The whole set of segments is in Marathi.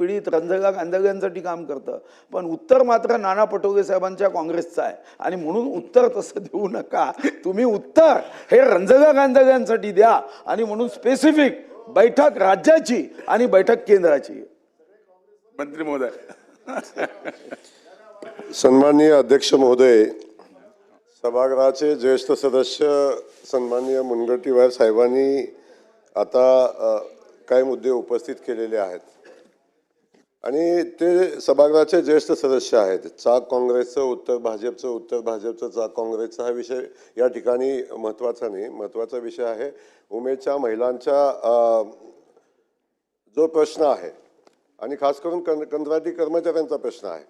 पीडित रंजगा गांधग्यांसाठी काम करतं. पण उत्तर मात्र नाना पटोले साहेबांच्या काँग्रेसचं आहे. आणि म्हणून उत्तर तसं देऊ नका. तुम्ही उत्तर हे रंजगा गांधग्यांसाठी द्या. आणि म्हणून स्पेसिफिक बैठक राज्याची आणि बैठक केंद्राची. मंत्री महोदय. सन्माननीय अध्यक्ष महोदय सभागृहाचे ज्येष्ठ सदस्य सन्माननीय मुनगंटीवार साहेबांनी आता काही मुद्दे उपस्थित केलेले आहेत. आणि ते सभागृहाचे ज्येष्ठ सदस्य आहेत. चाक काँग्रेसचं उत्तर भाजपचं उत्तर भाजपचं चाक काँग्रेसचा हा विषय या ठिकाणी महत्त्वाचा नाही. महत्त्वाचा विषय आहे उमेदच्या महिलांच्या जो प्रश्न आहे आणि खास करून कं कंत्राटी कर्मचाऱ्यांचा प्रश्न आहे.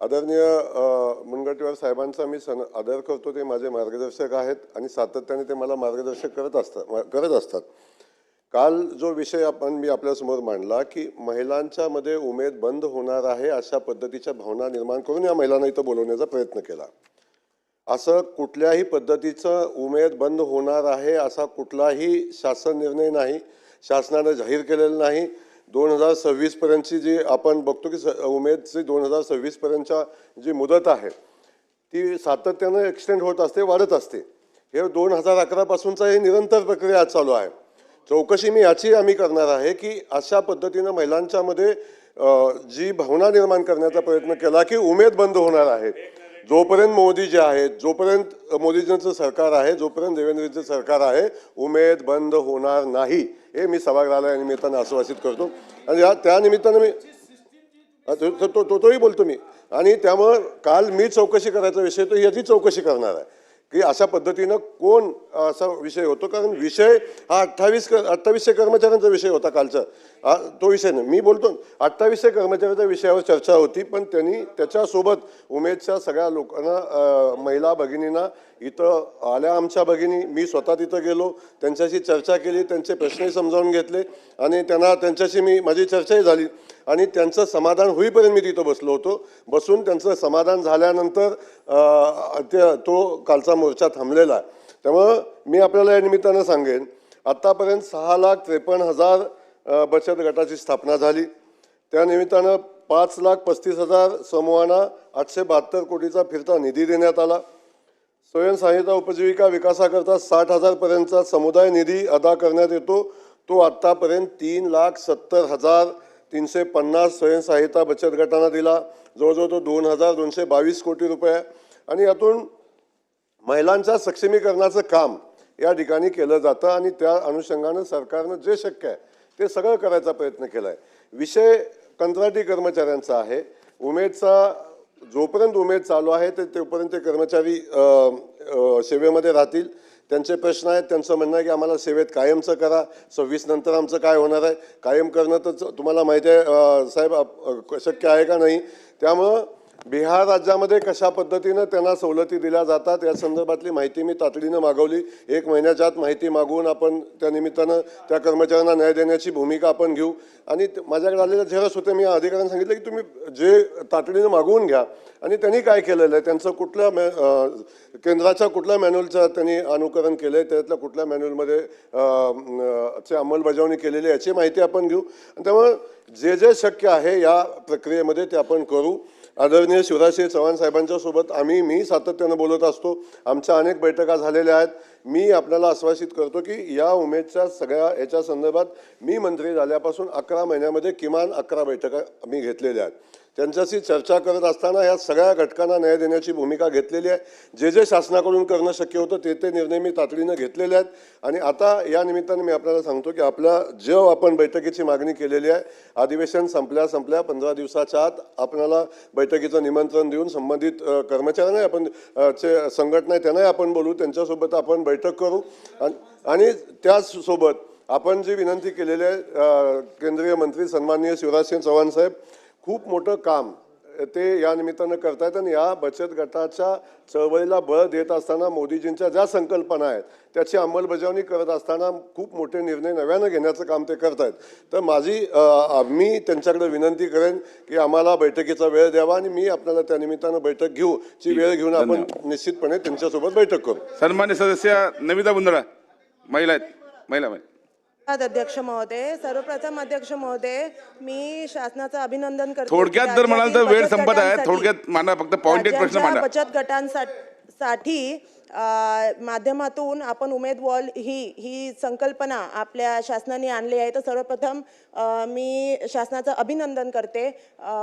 आदरणीय अ, मुनगंटीवार साहेबांचा मी सन आदर करतो. ते माझे मार्गदर्शक आहेत आणि सातत्याने ते मला मार्गदर्शक करत असतात करत असतात. काल जो विषय आपण मी आपल्यासमोर मांडला की महिलांच्या मध्ये उमेद बंद होणार आहे अशा पद्धतीच्या भावना निर्माण करून या महिलांना इथं बोलवण्याचा प्रयत्न केला. असं कुठल्याही पद्धतीचं उमेद बंद होणार आहे असा कुठलाही शासन निर्णय नाही शासनानं जाहीर केलेला नाही. दोन हजार सव्वीसपर्यंतची जी आपण बघतो की स- उमेदची दोन हजार सव्वीसपर्यंतच्या जी मुदत आहे ती सातत्यानं एक्सटेंड होत असते वाढत असते. हे दोन हजार अकरापासूनचा हे निरंतर प्रक्रिया चालू आहे. चौकशी मी याची आम्ही करणार आहे की अशा पद्धतीनं महिलांच्यामध्ये जी भावना निर्माण करण्याचा प्रयत्न केला की उमेद बंद होणार आहे. जोपर्यंत मोदी जे आहेत जोपर्यंत मोदीजींचं सरकार आहे जोपर्यंत देवेंद्रजींचं सरकार आहे उमेद बंद होणार नाही. हे मी सभागृहाला या निमित्तानं आश्वासित करतो. आणि या त्यानिमित्तानं मी तो तो- तो- तोही बोलतो मी. आणि त्यामुळं काल मी चौकशी करायचा विषय तो याची चौकशी करणार आहे. की अशा पद्धतीनं कोण असा विषय होतो? कारण विषय हा अठ्ठावीस अठ्ठावीसशे कर्मचाऱ्यांचा विषय होता कालचा. तो विषय नाही. मी बोलतो अठ्ठावीसशे कर्मचाऱ्यांच्या विषयावर चर्चा होती पण त्यांनी त्याच्यासोबत उमेदच्या सगळ्या लोकांना महिला भगिनींना इथं आल्या आमच्या भगिनी मी स्वतः तिथं गेलो त्यांच्याशी चर्चा केली त्यांचे प्रश्नही समजावून घेतले आणि त्यांना त्यांच्याशी मी माझी चर्चाही झाली. आणि त्यांचं समाधान होईपर्यंत मी तिथं बसलो होतो. बसून त्यांचं समाधान झाल्यानंतर ते तो कालचा मोर्चा थांबलेला. आहे त्यामुळं मी आपल्याला या निमित्तानं सांगेन आत्तापर्यंत सहा लाख त्रेपन्न हजार बचत गटाची स्थापना झाली. त्या निमित्तानं पाच लाख पस्तीस हजार समूहांना आठशे बहात्तर कोटीचा फिरता निधी देण्यात आला. स्वयंसहाय्यता उपजीविका विकासाकरता साठ हजारपर्यंतचा समुदाय निधी अदा करण्यात येतो. तो आत्तापर्यंत तीन लाख सत्तर हजार तीनशे पन्नास स्वयंसहाय्यता बचत गटांना दिला. जवळजवळ तो दोन हजार दोनशे बावीस कोटी रुपये. आणि यातून महिलांच्या सक्षमीकरणाचं काम या ठिकाणी केलं जातं आणि त्या अनुषंगानं सरकारनं जे शक्य आहे ते सगळं करायचा प्रयत्न केला आहे विषय कंत्राटी कर्मचाऱ्यांचा आहे. उमेदचा जोपर्यंत उमेद चालू आहे ते तोपर्यंत ते कर्मचारी सेवेमध्ये राहतील. त्यांचे प्रश्न आहेत त्यांचं म्हणणं आहे की आम्हाला सेवेत कायमचं करा. सव्वीस नंतर आमचं काय होणार आहे? कायम करणं तर तुम्हाला माहिती आहे साहेब शक्य आहे का नाही? त्यामुळं बिहार राज्यामध्ये कशा पद्धतीनं त्यांना सवलती दिल्या जातात या संदर्भातली माहिती मी तातडीनं मागवली. एक महिन्याच्या आत माहिती मागवून आपण त्या निमित्तानं त्या कर्मचाऱ्यांना न्याय देण्याची भूमिका आपण घेऊ. आणि माझ्याकडे आलेले झेरॉक्स होते मी अधिकाऱ्यांना सांगितलं की तुम्ही जे तातडीनं मागवून घ्या. आणि त्यांनी काय केलेलं आहे? त्यांचं कुठल्या मॅ केंद्राच्या कुठल्या मॅन्युअलचं त्यांनी अनुकरण केलं आहे त्यातल्या कुठल्या मॅन्युअलमध्ये ची अंमलबजावणी केलेली आहे याची माहिती आपण घेऊ. आणि त्यामुळं जे जे शक्य आहे या प्रक्रियेमध्ये ते आपण करू. आदरणीय शिवराजसिंह चव्हाण साहेबांच्या सोबत आम्ही मी सातत्यानं बोलत असतो. आमच्या अनेक बैठका झालेल्या आहेत. मी आपल्याला आश्वासित करतो की या उमेदच्या सगळ्या याच्या संदर्भात मी मंत्री झाल्यापासून अकरा महिन्यामध्ये किमान अकरा बैठका मी घेतलेल्या आहेत. त्यांच्याशी चर्चा करत असताना या सगळ्या घटकांना न्याय देण्याची भूमिका घेतलेली आहे. जे जे शासनाकडून करणं शक्य होतं ते ते निर्णय मी तातडीनं घेतलेले आहेत. आणि आता या निमित्ताने मी आपल्याला सांगतो की आपल्या जेव आपण बैठकीची मागणी केलेली आहे. अधिवेशन संपल्या संपल्या पंधरा दिवसाच्या आत आपल्याला बैठकीचं निमंत्रण देऊन संबंधित कर्मचाऱ्यांना कर्मचाऱ्यांनाही आपण चे संघटना आहे त्यांनाही आपण बोलू. त्यांच्यासोबत आपण बैठक करू. आणि- त्याचसोबत आपण जी विनंती केलेली आहे केंद्रीय मंत्री सन्माननीय शिवराजसिंह चव्हाण साहेब खूप मोठं काम ते या निमित्तानं करतायत आणि या बचत गटाच्या चळवळीला बळ देत असताना मोदीजींच्या ज्या संकल्पना आहेत त्याची अंमलबजावणी करत असताना खूप मोठे निर्णय नव्यानं घेण्याचं काम ते करतायत. तर माझी मी त्यांच्याकडे विनंती करेन की आम्हाला बैठकीचा वेळ द्यावा आणि मी आपल्याला त्या निमित्तानं बैठक घेऊ ची वेळ घेऊन आपण निश्चितपणे त्यांच्यासोबत बैठक करू. सन्मान्य सदस्य नमिता बुंदडा महिला आहेत. महिला महिला. अध्यक्ष महोदय सर्वप्रथम अध्यक्ष महोदय मी शासनाचं अभिनंदन करते. थोडक्यात जर म्हणाल तर वेळ संपत आहे. थोडक्यात मांडा फक्त पॉइंटेड प्रश्न मांडा. बचत गटांसाठी माध्यमातून आपण उमेद वॉल ही ही संकल्पना आपल्या शासनाने आणली आहे. तर सर्वप्रथम मी शासनाचं अभिनंदन करते.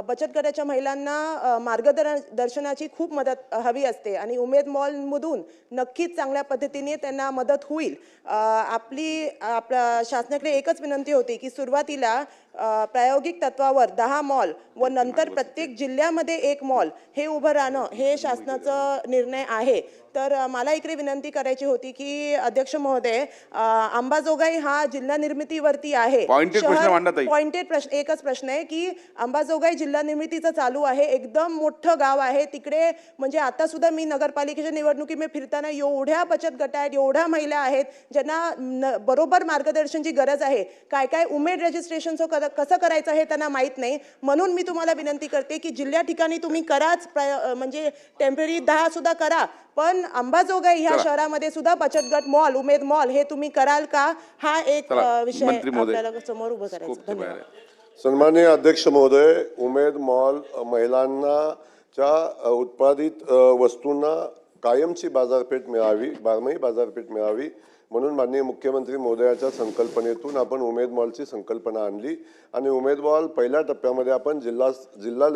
बचत गटाच्या महिलांना अ, मार्गदर्शनाची खूप मदत हवी असते आणि उमेद मॉलमधून नक्कीच चांगल्या पद्धतीने त्यांना मदत होईल. आपली आपल्या शासनाकडे एकच विनंती होती की सुरुवातीला प्रायोगिक तत्वावर दहा मॉल व नंतर प्रत्येक जिल्ह्यामध्ये एक मॉल हे उभं राहणं हे शासनाचं निर्णय आहे. तर मला इकडे विनंती करायची होती की अध्यक्ष महोदय अंबाजोगाई हा जिल्हा निर्मितीवरती आहे. पॉइंटेड प्रश्न एकच प्रश्न आहे की अंबाजोगाई जिल्हा निर्मितीचं चालू आहे एकदम मोठं गाव आहे. तिकडे म्हणजे आता सुद्धा मी नगरपालिकेच्या निवडणुकीमध्ये फिरताना एवढ्या बचत गट आहेत एवढ्या महिला आहेत ज्यांना बरोबर मार्गदर्शनची गरज आहे. काय काय उमेद रजिस्ट्रेशनचं क- कसं करायचं हे त्यांना माहीत नाही. म्हणून मी तुम्हाला विनंती करते की जिल्ह्या ठिकाणी तुम्ही कराच म्हणजे टेंपररी दहा सुद्धा करा. पण अंबाजोगाई ह्या शहरामध्ये सुद्धा बचत गट मॉल उमेद मॉल हे तुम्ही कराल का? हा एक विषय. आपल्याला समोर उभं करायचं धन्यवाद. सन्माननीय अध्यक्ष महोदय उमेद मॉल अ, महिलांना च्या अ, उत्पादित वस्तूंना कायमची बाजारपेठ मिळावी बारमाही बाजारपेठ मिळावी. म्हणून माननीय मुख्यमंत्री महोदयाच्या संकल्पनेतून आपण उमेद मॉलची संकल्पना आणली. आणि उमेद मॉल पहिल्या टप्प्यामध्ये आपण जिल्हा जिल्हा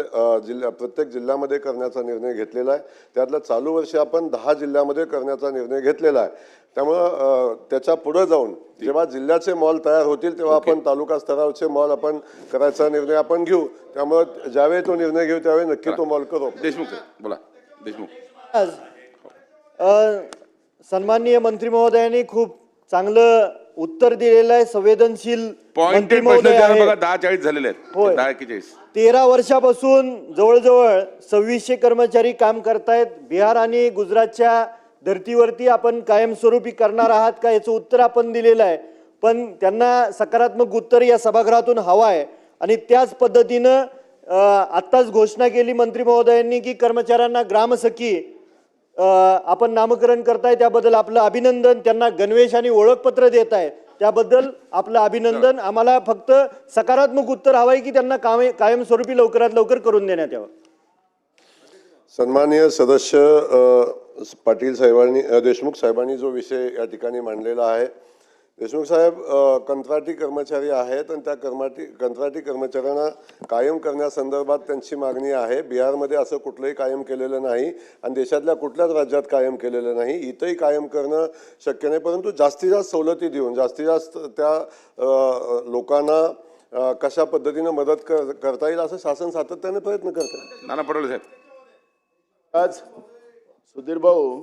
जिल्हा प्रत्येक जिल्ह्यामध्ये करण्याचा निर्णय घेतलेला आहे. त्यातलं चालू वर्षी आपण दहा जिल्ह्यामध्ये करण्याचा निर्णय घेतलेला आहे. त्यामुळं त्याच्या पुढे जाऊन जेव्हा जिल्ह्याचे मॉल तयार होतील तेव्हा आपण तालुका स्तरावरचे मॉल आपण करायचा निर्णय आपण घेऊ. त्यामुळे ज्यावेळी तो निर्णय घेऊ त्यावेळी नक्की तो मॉल करू देशमुख बोला. देशमुख. सन्माननीय मंत्री महोदयांनी खूप चांगलं उत्तर दिलेलं आहे. संवेदनशील मंत्री महोदय द्यायला आहे. बघा दहा चाळीस झालेले आहेत. होय. दहा तेरा वर्षापासून जवळजवळ सव्वीसशे कर्मचारी काम करतायत. बिहार आणि गुजरातच्या धर्तीवरती आपण कायमस्वरूपी करणार आहात का याचं उत्तर आपण दिलेलं आहे. पण त्यांना सकारात्मक उत्तर या सभागृहातून हवं आहे. आणि त्याच पद्धतीनं अ, आत्ताच घोषणा केली मंत्री महोदयांनी की कर्मचाऱ्यांना ग्रामसखी आपण नामकरण करताय त्याबद्दल आपलं अभिनंदन. त्यांना गणवेश आणि ओळखपत्र देत आहे त्याबद्दल आपलं अभिनंदन. आम्हाला फक्त सकारात्मक उत्तर हवं आहे की त्यांना कामे कायमस्वरूपी लवकरात लवकर करून देण्यात यावं. सन्माननीय सदस्य पाटील साहेबांनी देशमुख साहेबांनी जो विषय या ठिकाणी मांडलेला आहे देशमुख साहेब कंत्राटी कर्मचारी आहेत आणि त्या कर्माटी कंत्राटी कर्मचाऱ्यांना कायम करण्यासंदर्भात त्यांची मागणी आहे. बिहारमध्ये असं कुठलंही कायम केलेलं नाही आणि देशातल्या कुठल्याच राज्यात कायम केलेलं नाही. इथंही कायम करणं शक्य नाही. परंतु जास्तीत जास्त सवलती देऊन जास्तीत जास्त त्या लोकांना कशा पद्धतीनं मदत कर करता येईल असं शासन सातत्याने प्रयत्न करतं नाना पटोले साहेब. आज सुधीर भाऊ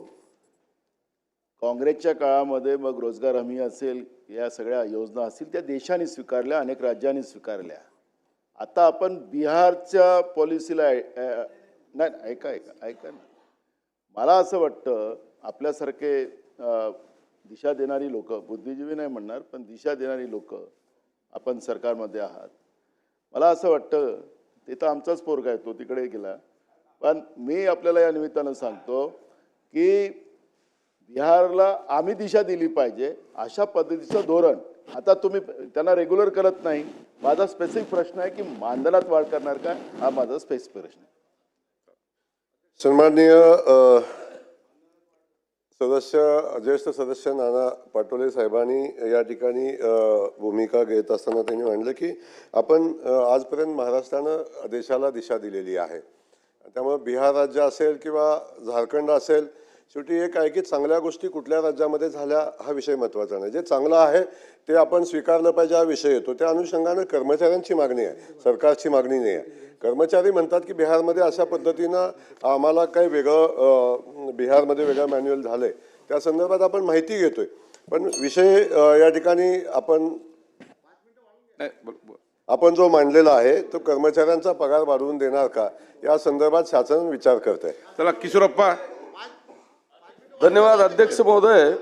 काँग्रेसच्या काळामध्ये मग रोजगार हमी असेल या सगळ्या योजना असतील त्या देशाने स्वीकारल्या अनेक राज्यांनी स्वीकारल्या. आता आपण बिहारच्या पॉलिसीला ऐ- नाही ऐका ऐका ऐका ना. मला असं वाटतं आपल्यासारखे दिशा देणारी लोक बुद्धिजीवी नाही म्हणणार पण दिशा देणारी लोक आपण सरकारमध्ये आहात. मला असं वाटतं ते तर आमचाच पोरगा आहे तो तिकडे गेला. पण मी आपल्याला या निमित्तानं सांगतो की बिहारला आम्ही दिशा दिली पाहिजे अशा पद्धतीचं धोरण. आता तुम्ही त्यांना रेग्युलर करत नाही. माझा स्पेसिफिक प्रश्न आहे की मानधनात वाढ करणार का? हा माझा स्पेसिफिक प्रश्न आहे. सन्माननीय सदस्य ज्येष्ठ सदस्य नाना पाटोले साहेबांनी या ठिकाणी भूमिका घेत असताना त्यांनी म्हणलं की आपण आजपर्यंत महाराष्ट्रानं देशाला दिशा दिलेली आहे. त्यामुळे बिहार राज्य असेल किंवा झारखंड असेल शेवटी एक आहे की चांगल्या गोष्टी कुठल्या राज्यामध्ये झाल्या हा विषय महत्त्वाचा नाही. जे चांगलं आहे ते आपण स्वीकारलं पाहिजे हा विषय येतो. त्या अनुषंगानं कर्मचाऱ्यांची मागणी आहे. सरकारची मागणी नाही आहे. कर्मचारी म्हणतात की बिहारमध्ये अशा पद्धतीनं आम्हाला काही वेगळं बिहारमध्ये वेगळं मॅन्युअल झालंय. त्या संदर्भात आपण माहिती घेतोय. पण विषय या ठिकाणी आपण. आपण जो मांडलेला आहे तो कर्मचाऱ्यांचा पगार वाढवून देणार का? या संदर्भात शासन विचार करत आहे चला किशोरप्पा धन्यवाद अध्यक्ष महोदय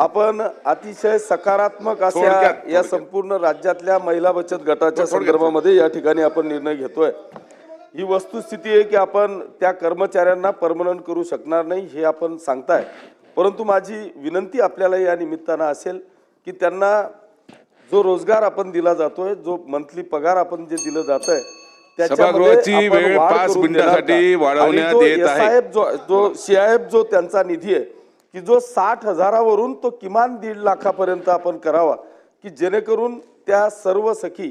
आपण अतिशय सकारात्मक अशा या. संपूर्ण राज्यातल्या महिला बचत गटाच्या. संदर्भामध्ये या ठिकाणी आपण निर्णय घेतोय ही वस्तुस्थिती आहे की आपण त्या कर्मचाऱ्यांना परमनंट करू शकणार नाही हे आपण सांगताय परंतु माझी विनंती आपल्याला या निमित्तानं असेल की त्यांना जो रोजगार आपण दिला जातोय जो मंथली पगार आपण जे दिलं जात आहे सभागृहाची वेळ पाच मिनिटासाठी वाढवण्यात येत आहे. जो जो सीआयएफ जो त्यांचा निधी आहे की जो साठ हजारावरून तो किमान दीड लाखापर्यंत आपण करावा की जेणेकरून त्या सर्व सखी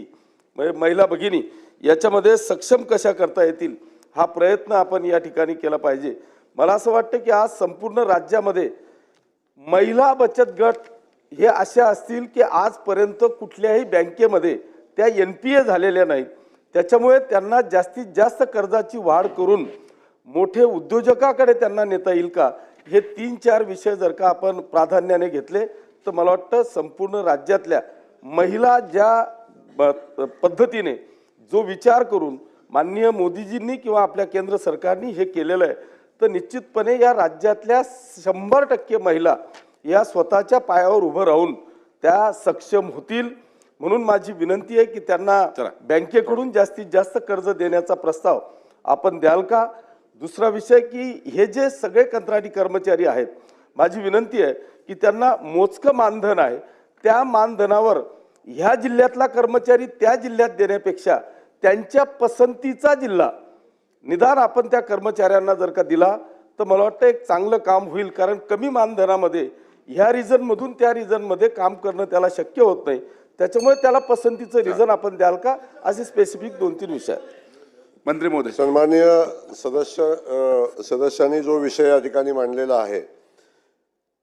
म्हणजे महिला भगिनी याच्यामध्ये सक्षम कशा करता येतील हा प्रयत्न आपण या ठिकाणी केला पाहिजे. मला असं वाटतं की आज संपूर्ण राज्यामध्ये महिला बचत गट हे अशा असतील की आजपर्यंत कुठल्याही बँकेमध्ये त्या एन पी ए झालेल्या नाहीत. त्याच्यामुळे त्यांना जास्तीत जास्त कर्जाची वाढ करून मोठे उद्योजकाकडे त्यांना नेता येईल का? हे तीन चार विषय जर का आपण प्राधान्याने घेतले तर मला वाटतं संपूर्ण राज्यातल्या महिला ज्या ब- पद्धतीने जो विचार करून माननीय मोदीजींनी किंवा आपल्या केंद्र सरकारने हे केलेलं आहे तर निश्चितपणे या राज्यातल्या शंभर टक्के महिला या स्वतःच्या पायावर उभं राहून त्या सक्षम होतील. म्हणून माझी विनंती आहे की त्यांना. बँकेकडून जास्तीत जास्त कर्ज देण्याचा प्रस्ताव आपण द्याल का? दुसरा विषय की हे जे सगळे कंत्राटी कर्मचारी आहेत माझी विनंती आहे की त्यांना मोजकं मानधन आहे. त्या मानधनावर ह्या जिल्ह्यातला कर्मचारी त्या जिल्ह्यात देण्यापेक्षा त्यांच्या पसंतीचा जिल्हा निदान आपण त्या कर्मचाऱ्यांना जर का दिला तर मला वाटतं एक चांगलं काम होईल. कारण कमी मानधनामध्ये ह्या रिझनमधून त्या रिझनमध्ये काम करणं त्याला शक्य होत नाही. त्याच्यामुळे त्याला पसंतीचं रिझन आपण द्याल का? असे स्पेसिफिक दोन तीन विषय. मंत्री महोदय सन्माननीय सदस्य सदस्यांनी जो विषय या ठिकाणी मांडलेला आहे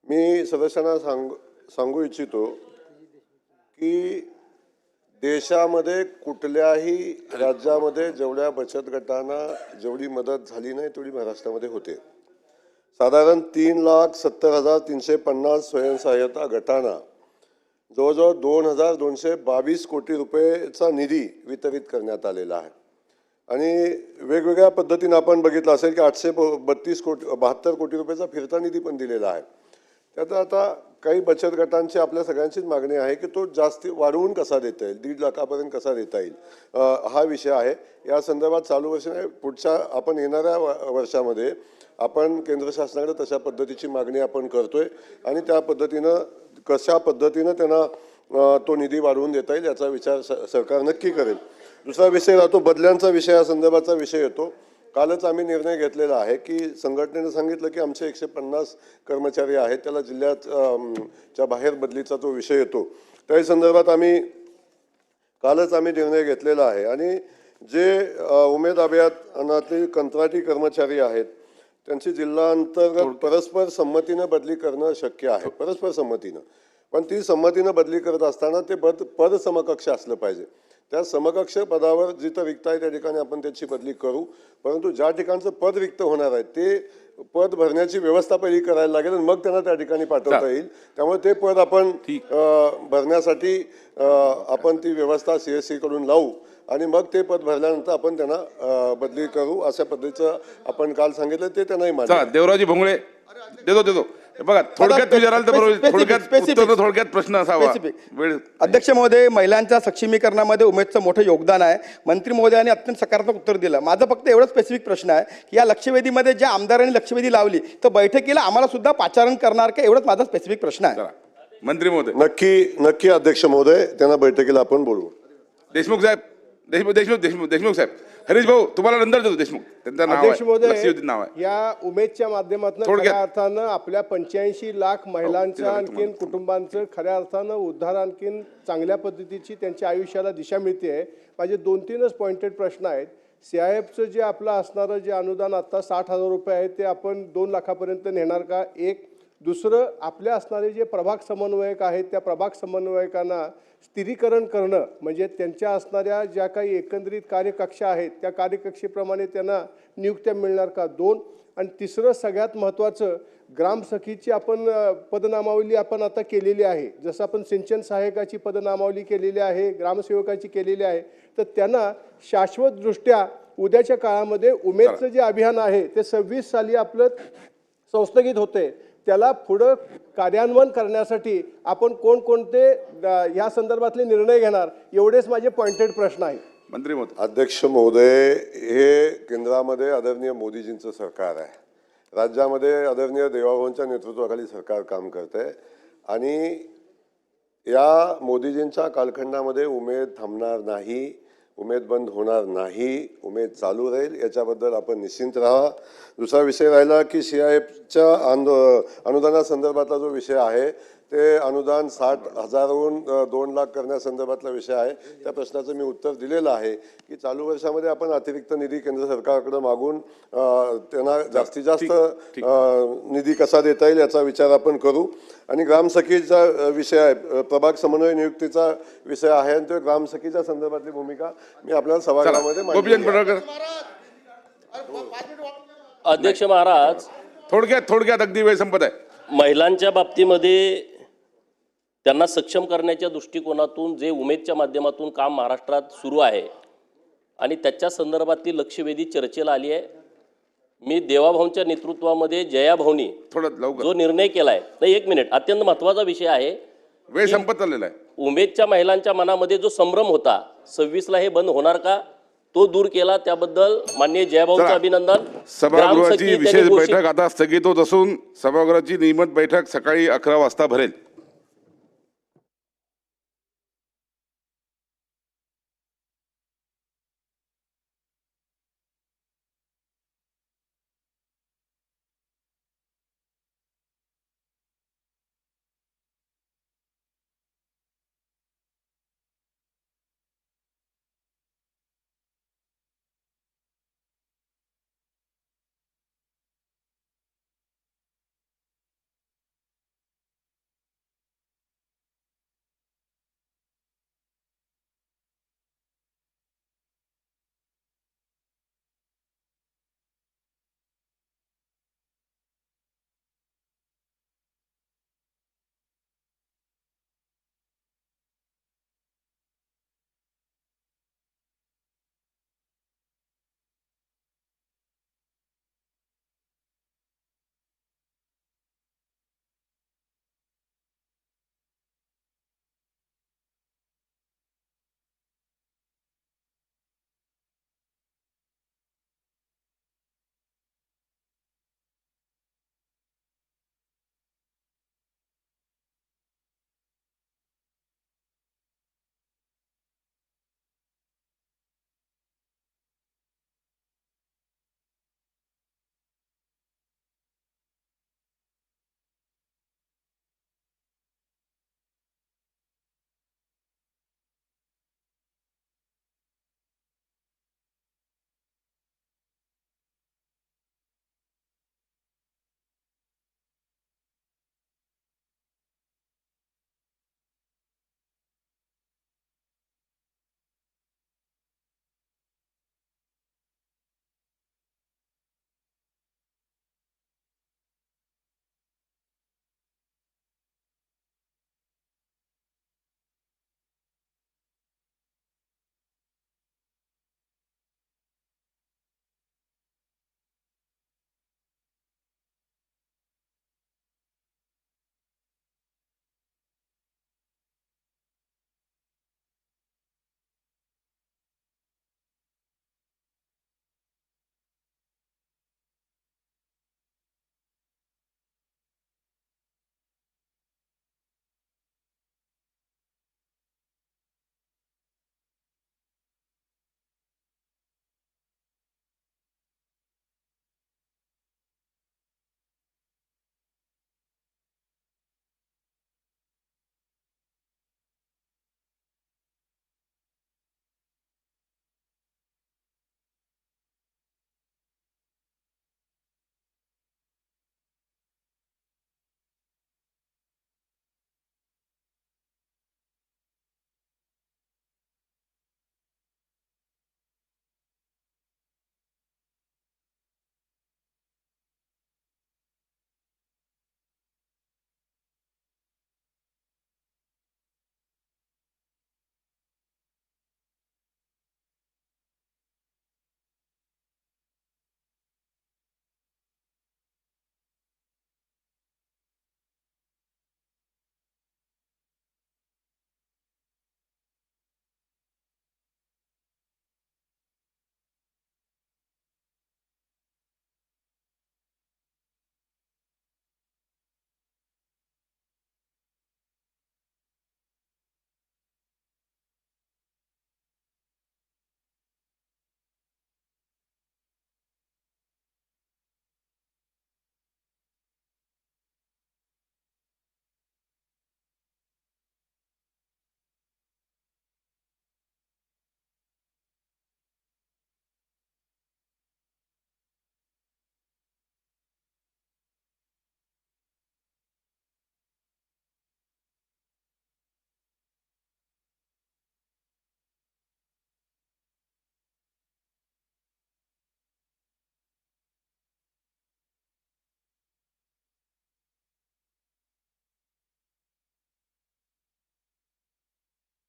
मी सदस्यांना सांग सांगू इच्छितो की देशामध्ये कुठल्याही राज्यामध्ये जेवढ्या बचत गटांना जेवढी मदत झाली नाही तेवढी महाराष्ट्रामध्ये होते. साधारण तीन लाख सत्तर हजार तीनशे पन्नास स्वयंसहाय्यता गटांना जवळजवळ दोन हजार दोनशे बावीस कोटी रुपयेचा निधी वितरित करण्यात आलेला आहे. आणि वेगवेगळ्या पद्धतीनं आपण बघितलं असेल की आठशे बत्तीस कोटी बहात्तर कोटी रुपयाचा फिरता निधी पण दिलेला आहे. त्यात आता काही बचत गटांची आपल्या सगळ्यांचीच मागणी आहे की तो जास्त वाढवून कसा देता येईल? दीड लाखापर्यंत कसा देता येईल? हा विषय आहे. या संदर्भात चालू वर्ष नाही, पुढच्या आपण येणाऱ्या व- वर्षामध्ये आपण केंद्र शासनाकडे तशा पद्धतीची मागणी आपण करतोय आणि त्या पद्धतीनं कशा पद्धतीनं त्यांना तो निधी वाढवून देता येईल याचा विचार स- सरकार नक्की करेल. दुसरा विषय राहतो बदल्यांचा विषय या संदर्भाचा विषय येतो. कालच आम्ही निर्णय घेतलेला आहे की संघटनेनं सांगितलं की आमचे एकशे पन्नास कर्मचारी आहेत त्याला जिल्ह्यात च्या बाहेर बदलीचा जो विषय येतो त्याही संदर्भात आम्ही कालच आम्ही निर्णय घेतलेला आहे. आणि जे उमेद अभियानातील कंत्राटी कर्मचारी आहेत त्यांची जिल्हाअंतर्गत परस्पर संमतीनं बदली करणं शक्य आहे. परस्पर संमतीनं. पण ती संमतीनं बदली करत असताना ते पद पद समकक्ष असलं पाहिजे. त्या समकक्ष पदावर जिथं रिक्त आहे त्या ठिकाणी आपण त्याची बदली करू. परंतु ज्या ठिकाणचं पद रिक्त होणार आहे ते पद भरण्याची व्यवस्था पहिली करायला लागेल आणि मग त्यांना त्या ठिकाणी पाठवता येईल. त्यामुळे ते पद आपण भरण्यासाठी आपण ती व्यवस्था सी एसकडून लावू आणि मग ते पद भरल्यानंतर आपण त्यांना बदली करू अशा पद्धतीचं आपण काल सांगितलं ते त्यांनाही देवराजी भोंगळे. देतो देतो. बघा थोडक्यात विचाराल तर बरोबर Specific, थोडक्यात specific. उत्तर तर थोडक्यात प्रश्न असावा. Specific. वेळ अध्यक्ष महोदय महिलांच्या सक्षमीकरणामध्ये उमेदचं मोठं योगदान आहे. मंत्री महोदयांनी अत्यंत सकारात्मक उत्तर दिलं. माझा फक्त एवढं स्पेसिफिक प्रश्न आहे की या लक्षवेधीमध्ये ज्या आमदारांनी लक्षवेधी लावली तर बैठकीला आम्हाला सुद्धा पाचारण करणार का? एवढंच माझा स्पेसिफिक प्रश्न आहे. मंत्री महोदय. नक्की नक्की अध्यक्ष महोदय त्यांना बैठकीला आपण बोलवू. देशमुख साहेब देशमुख देशमुख देशमुख देशमुख साहेब. हरीश भाऊ तुम्हाला नंतर देतो देशमुख. त्यांचं नाव अध्यक्ष आहे. नाव आहे. या उमेदच्या माध्यमातून थोडक्यात. खऱ्या अर्थानं आपल्या पंच्याऐंशी लाख महिलांच्या हो, ते आणखीन कुटुंबांचं खऱ्या अर्थानं उद्धार आणखीन चांगल्या पद्धतीची त्यांच्या आयुष्याला दिशा मिळते आहे माझे दोन तीनच पॉइंटेड प्रश्न आहेत. सी आय एफचं जे आपलं असणारं जे अनुदान आत्ता साठ हजार रुपये आहे ते आपण दोन लाखापर्यंत नेणार का? एक दुसरं आपल्या असणारे जे प्रभाग समन्वयक आहेत त्या प्रभाग समन्वयकांना स्थिरीकरण करणं म्हणजे त्यांच्या असणाऱ्या ज्या काही एकंदरीत कार्यकक्षा आहेत त्या कार्यकक्षेप्रमाणे त्यांना नियुक्त्या मिळणार का? दोन. आणि तिसरं सगळ्यात महत्त्वाचं ग्रामसखीची आपण पदनामावली आपण आता केलेली आहे. जसं आपण सिंचन सहाय्यकाची पदनामावली केलेली आहे ग्रामसेवकाची केलेली आहे तर त्यांना शाश्वतदृष्ट्या उद्याच्या काळामध्ये उमेदचं जे अभियान आहे ते सव्वीस साली आपलं संस्थगित होते त्याला पुढं कार्यान्वयन करण्यासाठी आपण कोणकोणते या संदर्भातले निर्णय घेणार एवढेच माझे पॉइंटेड प्रश्न आहेत. मंत्री महोदय अध्यक्ष महोदय हे केंद्रामध्ये आदरणीय मोदीजींचं सरकार आहे. राज्यामध्ये आदरणीय देवाभाऊंच्या नेतृत्वाखाली सरकार काम करत आहे आणि या मोदीजींच्या कालखंडामध्ये उमेद थांबणार नाही. उमेद बंद होणार नाही उमेद चालू राहील याच्याबद्दल आपण निश्चिंत राहा. दुसरा विषय राहिला की सी आय एफच्या आंदो अनुदानासंदर्भातला जो विषय आहे ते अनुदान साठ हजारहून दोन लाख करण्यासंदर्भातला विषय आहे. त्या प्रश्नाचं मी उत्तर दिलेलं आहे की चालू वर्षामध्ये आपण अतिरिक्त निधी केंद्र सरकारकडे मागून त्यांना जास्तीत जास्त निधी कसा देता येईल याचा विचार आपण करू. आणि ग्रामसखीचा विषय आहे. प्रभाग समन्वय नियुक्तीचा विषय आहे आणि तो ग्रामसखीच्या संदर्भातली भूमिका मी आपल्याला सभागृहामध्ये अध्यक्ष महाराज थोडक्यात थोडक्यात अगदी वेळ संपत आहे. महिलांच्या बाबतीमध्ये त्यांना सक्षम करण्याच्या दृष्टिकोनातून जे उमेदच्या माध्यमातून काम महाराष्ट्रात सुरू आहे आणि त्याच्या संदर्भातली लक्षवेधी चर्चेला आली आहे. मी देवाभाऊंच्या नेतृत्वामध्ये जयाभाऊनी जो निर्णय केला आहे नाही एक मिनिट अत्यंत महत्त्वाचा विषय आहे. वेळ संपत चाललेला आहे. उमेदच्या महिलांच्या मनामध्ये जो संभ्रम होता सव्वीसला हे बंद होणार का? तो दूर केला त्याबद्दल माननीय जयाभाऊंचं. अभिनंदन. सभागृहाची विशेष बैठक आता स्थगित होत असून सभागृहाची नियमित बैठक सकाळी अकरा वाजता भरेल.